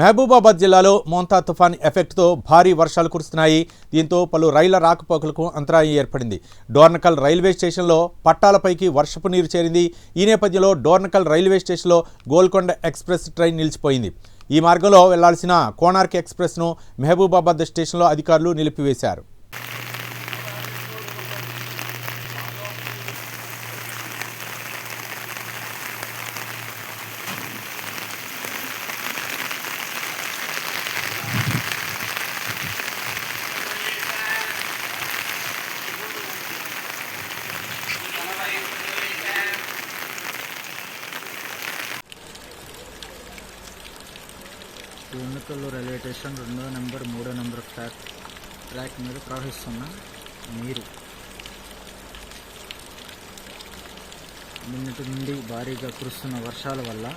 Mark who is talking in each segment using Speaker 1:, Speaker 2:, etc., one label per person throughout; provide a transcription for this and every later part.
Speaker 1: మహబూబాబాద్ జిల్లాలో మోంతా తుఫాన్ ఎఫెక్ట్తో భారీ వర్షాలు కురుస్తున్నాయి. దీంతో పలు రైళ్ళ రాకపోకలకు అంతరాయం ఏర్పడింది. డోర్నకల్ రైల్వే స్టేషన్లో పట్టాలపైకి వర్షపు నీరు చేరింది. ఈ నేపథ్యంలో డోర్నకల్ రైల్వే స్టేషన్లో గోల్కొండ ఎక్స్ప్రెస్ ట్రైన్ నిలిచిపోయింది. ఈ మార్గంలో వెళ్ళాల్సిన కోణార్క్ ఎక్స్ప్రెస్ను మహబూబాబాద్ స్టేషన్లో అధికారులు నిలిపివేశారు.
Speaker 2: ఎన్నికల్లో రైల్వే స్టేషన్ రెండో నెంబర్ మూడో నెంబర్ ట్రాక్ ట్రాక్ మీద ప్రవహిస్తున్న నీరు. నిన్నటి నుండి భారీగా కురుస్తున్న వర్షాల వల్ల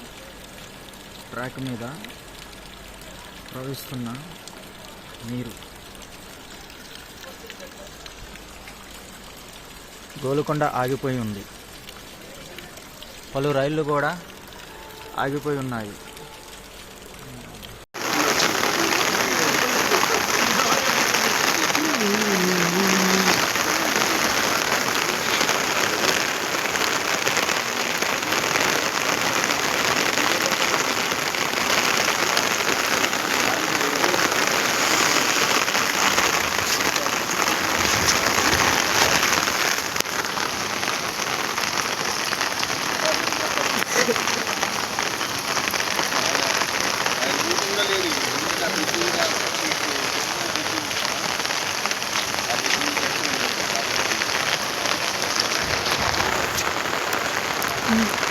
Speaker 2: ట్రాక్ మీద ప్రవహిస్తున్న నీరు. గోలుకొండ ఆగిపోయి ఉంది. పలు రైళ్ళు కూడా ఆగిపోయి ఉన్నాయి. Mm-hmm.